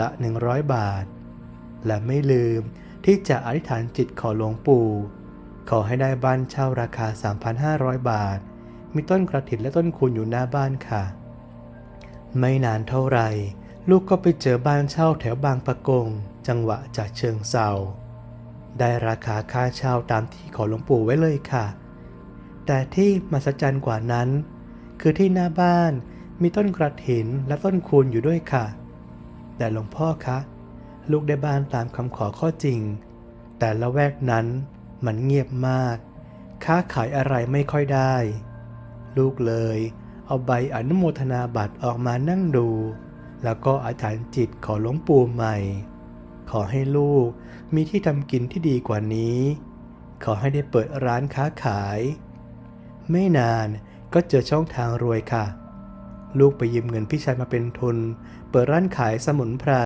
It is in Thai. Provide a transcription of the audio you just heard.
ละ 100 บาท และไม่ลืมที่จะอธิษฐานจิตขอหลวงปู่ ขอให้ได้บ้านเช่าราคา 3,500 บาท มีต้นกระถินและต้นคูณอยู่หน้าบ้านค่ะ ไม่นานเท่าไหร่ ลูกก็ไปเจอบ้านเช่าแถวบางปะกง จังหวะจากเชิงเซาได้ราคาค่าเช่าตามที่ขอหลวงปู่ไว้เลยค่ะ แต่ที่มหัศจรรย์กว่านั้น คือที่หน้าบ้านมีต้นกระถินและต้นคูณอยู่ด้วยค่ะ แต่หลวงพ่อคะ ลูกได้บ้านตามคำขอข้อจริง แต่ละแวกนั้นมันเงียบมาก ค้าขายอะไรไม่ค่อยได้ ลูกเลยเอาใบอนุโมทนาบัตรออกมานั่งดู แล้วก็อธิษฐานจิตขอหลวงปู่ใหม่ ขอให้ลูกมีที่ทำกินที่ดีกว่านี้ ขอให้ได้เปิดร้านค้าขาย ไม่นานก็เจอช่องทางรวยค่ะ ลูกไปยืมเงินพี่ชายมาเป็นทุน เปิดร้านขายสมุนไพร